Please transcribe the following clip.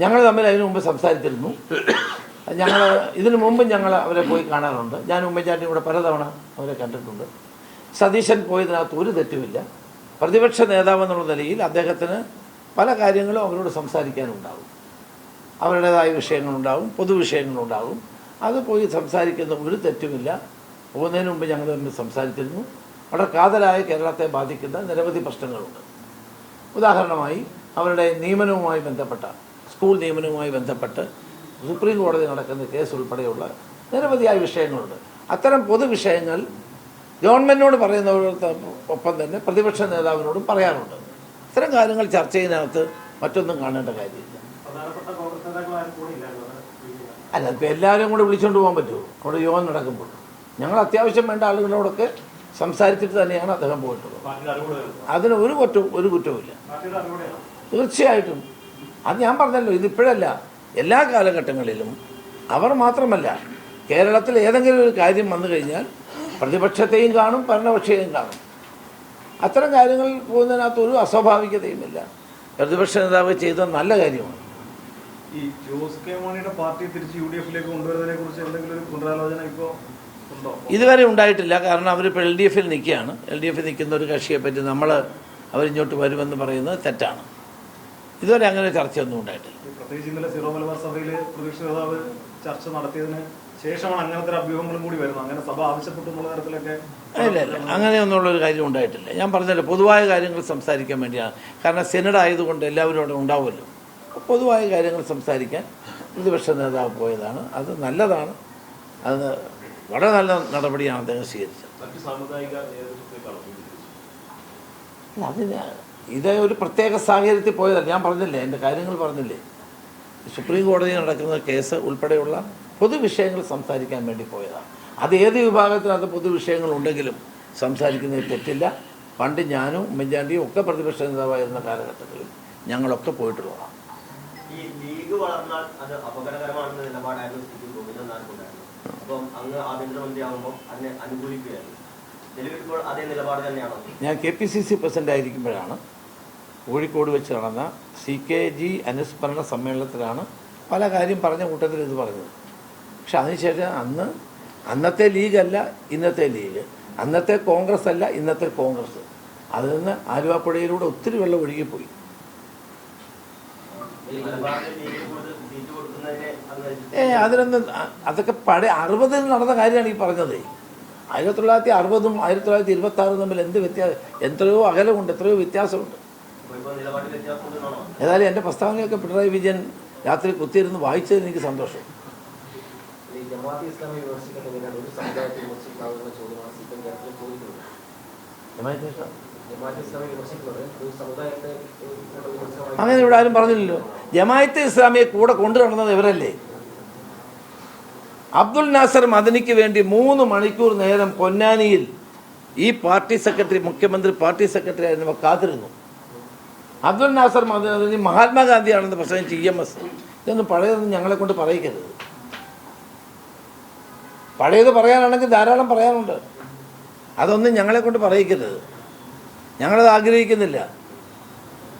ഞങ്ങൾ തമ്മിൽ അതിനു മുമ്പ് സംസാരിച്ചിരുന്നു. ഞങ്ങൾ ഇതിനു മുമ്പ് ഞങ്ങൾ അവരെ പോയി കാണാറുണ്ട്. ഞാൻ ഉമ്മൻചാണ്ടി കൂടെ പലതവണ അവരെ കണ്ടിട്ടുണ്ട്. സതീശൻ പോയതിനകത്ത് ഒരു തെറ്റുമില്ല. പ്രതിപക്ഷ നേതാവ് എന്നുള്ള നിലയിൽ അദ്ദേഹത്തിന് പല കാര്യങ്ങളും അവരോട് സംസാരിക്കാനുണ്ടാവും. അവരുടേതായ വിഷയങ്ങളുണ്ടാവും പൊതുവിഷയങ്ങളുണ്ടാവും അത് പോയി സംസാരിക്കുന്ന ഒരു തെറ്റുമില്ല. പോകുന്നതിന് മുമ്പ് ഞങ്ങൾ തമ്മിൽ സംസാരിച്ചിരുന്നു. അവിടെ കാതലായ കേരളത്തെ ബാധിക്കുന്ന നിരവധി പ്രശ്നങ്ങളുണ്ട്. ഉദാഹരണമായി അവരുടെ നിയമനവുമായി ബന്ധപ്പെട്ട സ്കൂൾ നിയമനവുമായി ബന്ധപ്പെട്ട് സുപ്രീം കോടതി നടക്കുന്ന കേസ് ഉൾപ്പെടെയുള്ള നിരവധിയായ വിഷയങ്ങളുണ്ട്. അത്തരം പൊതുവിഷയങ്ങൾ ഗവൺമെന്റിനോട് ഒപ്പം തന്നെ പ്രതിപക്ഷ നേതാവിനോടും പറയാറുണ്ട്. ഇത്തരം കാര്യങ്ങൾ ചർച്ച ചെയ്യുന്നതിനകത്ത് മറ്റൊന്നും കാണേണ്ട കാര്യമില്ല. അല്ല ഇപ്പോൾ എല്ലാവരും കൂടെ വിളിച്ചുകൊണ്ട് പോകാൻ പറ്റുമോ? അവിടെ യോഗം നടക്കുമ്പോൾ. ഞങ്ങൾ അത്യാവശ്യം വേണ്ട ആളുകളോടൊക്കെ സംസാരിച്ചിട്ട് തന്നെയാണ് അദ്ദേഹം പോയിട്ടുള്ളത്. അതിന് ഒരു കുറ്റവും ഒരു കുറ്റവുമില്ല. തീർച്ചയായിട്ടും അത് ഞാൻ പറഞ്ഞല്ലോ ഇതിപ്പോഴല്ല എല്ലാ കാലഘട്ടങ്ങളിലും അവർ മാത്രമല്ല കേരളത്തിൽ ഏതെങ്കിലും ഒരു കാര്യം വന്നു കഴിഞ്ഞാൽ പ്രതിപക്ഷത്തെയും കാണും ഭരണപക്ഷത്തെയും കാണും. അത്തരം കാര്യങ്ങൾ പോകുന്നതിനകത്ത് ഒരു അസ്വാഭാവികതയുമില്ല. പ്രതിപക്ഷ നേതാവ് ചെയ്ത നല്ല കാര്യമാണ്. ഈ ജോസ് കെ മാണിയുടെ പാർട്ടി തിരിച്ച് യു ഡി എഫിലേക്ക് കൊണ്ടുവരുന്നതിനെ കുറിച്ച് എന്തെങ്കിലും ഒരു പുനരാലോചന ഇപ്പോൾ ഉണ്ടോ? ഇതുവരെ ഉണ്ടായിട്ടില്ല കാരണം അവരിപ്പോൾ എൽ ഡി എഫിൽ നിൽക്കുകയാണ്. എൽ ഡി എഫിൽ നിൽക്കുന്ന ഒരു കക്ഷിയെപ്പറ്റി നമ്മൾ അവരിങ്ങോട്ട് വരുമെന്ന് പറയുന്നത് തെറ്റാണ്. ഇതുവരെ അങ്ങനെ ചർച്ചയൊന്നും ഉണ്ടായിട്ടില്ല. ഈ പ്രത്യേകിച്ച് ഇന്നലെ സീറോ മലബാർ സഭയിൽ പ്രതിപക്ഷ നേതാവ് ചർച്ച നടത്തിയതിന് ശേഷമാണ് അങ്ങനത്തെ അഭ്യൂഹങ്ങളും കൂടി വരുന്നത്. അങ്ങനെ സഭ ആവശ്യപ്പെട്ടു എന്നുള്ള തരത്തിലൊക്കെ ഇല്ല ഇല്ല. അങ്ങനെയൊന്നുള്ളൊരു കാര്യം ഉണ്ടായിട്ടില്ല. ഞാൻ പറഞ്ഞല്ലോ പൊതുവായ കാര്യങ്ങൾ സംസാരിക്കാൻ വേണ്ടിയാണ്. കാരണം സെനഡ് ആയതുകൊണ്ട് എല്ലാവരും അവിടെ ഉണ്ടാവുമല്ലോ. പൊതുവായ കാര്യങ്ങൾ സംസാരിക്കാൻ പ്രതിപക്ഷ നേതാവ് പോയതാണ്. അത് നല്ലതാണ്. അത് വളരെ നല്ല നടപടിയാണ് അദ്ദേഹം സ്വീകരിച്ചത്. അതിന് ഇത് ഒരു പ്രത്യേക സാഹചര്യത്തിൽ പോയതല്ല. ഞാൻ പറഞ്ഞില്ലേ എന്റെ കാര്യങ്ങൾ പറഞ്ഞില്ലേ. സുപ്രീം കോടതിയിൽ നടക്കുന്ന കേസ് ഉൾപ്പെടെയുള്ള പൊതുവിഷയങ്ങൾ സംസാരിക്കാൻ വേണ്ടി പോയതാണ്. അത് ഏത് വിഭാഗത്തിനകത്ത് പൊതുവിഷയങ്ങൾ ഉണ്ടെങ്കിലും സംസാരിക്കുന്നതിൽ തെറ്റില്ല. പണ്ട് ഞാനും ഉമ്മൻചാണ്ടിയും ഒക്കെ പ്രതിപക്ഷ നേതാവായിരുന്ന കാലഘട്ടത്തിൽ ഞങ്ങളൊക്കെ പോയിട്ടുള്ളതാണ്. ഈ ലീഗ് വളർന്നാൽ അത് അപകടകരമാണെന്ന നിലപാടായിരുന്നു അതിനെ ഞാൻ K P C C president ആയിരിക്കുമ്പോഴാണ് Kozhikode വെച്ച് നടന്ന സി കെ ജി അനുസ്മരണ സമ്മേളനത്തിലാണ് പല കാര്യം പറഞ്ഞ കൂട്ടത്തിൽ ഇത് പറഞ്ഞത്. പക്ഷെ അതിനുശേഷം അന്ന് അന്നത്തെ ലീഗല്ല ഇന്നത്തെ ലീഗ്. അന്നത്തെ കോൺഗ്രസ് അല്ല ഇന്നത്തെ കോൺഗ്രസ്. അതിൽ നിന്ന് ആലുവാപ്പുഴയിലൂടെ ഒത്തിരി വെള്ളം ഒഴുകിപ്പോയി. ഏ അതിനൊന്നും അതൊക്കെ പഴയ അറുപതിൽ നടന്ന കാര്യമാണ് ഈ പറഞ്ഞത്. ആയിരത്തി തൊള്ളായിരത്തി അറുപതും ആയിരത്തി തൊള്ളായിരത്തി ഇരുപത്തി ആറും തമ്മിൽ എന്ത് വ്യത്യാസം എത്രയോ അകലമുണ്ട് എത്രയോ വ്യത്യാസമുണ്ട്. ഏതായാലും എന്റെ പ്രസ്താവനയൊക്കെ പിണറായി വിജയൻ രാത്രി കുത്തിയിരുന്ന് വായിച്ചത് എനിക്ക് സന്തോഷം. അങ്ങനെ ഇവിടെ ആരും പറഞ്ഞില്ലല്ലോ. ജമായത്തെ ഇസ്ലാമിയെ കൂടെ കൊണ്ടു നടന്നത് ഇവരല്ലേ? അബ്ദുൽ നാസർ മദനിക്ക് വേണ്ടി മൂന്ന് മണിക്കൂർ നേരം പൊന്നാനിയിൽ ഈ പാർട്ടി സെക്രട്ടറി മുഖ്യമന്ത്രി പാർട്ടി സെക്രട്ടറി ആയിരുന്നവർ കാത്തിരുന്നു. അബ്ദുൽ നാസർ മദനി മഹാത്മാഗാന്ധിയാണെന്ന് പ്രസംഗിച്ച് ഇ എം എസ്. ഇതൊന്നും പഴയതൊന്നും ഞങ്ങളെ കൊണ്ട് പറയിക്കരുത്. പഴയത് പറയാനാണെങ്കിൽ ധാരാളം പറയാനുണ്ട്. അതൊന്നും ഞങ്ങളെ കൊണ്ട് പറയിക്കരുത്. ഞങ്ങളത് ആഗ്രഹിക്കുന്നില്ല.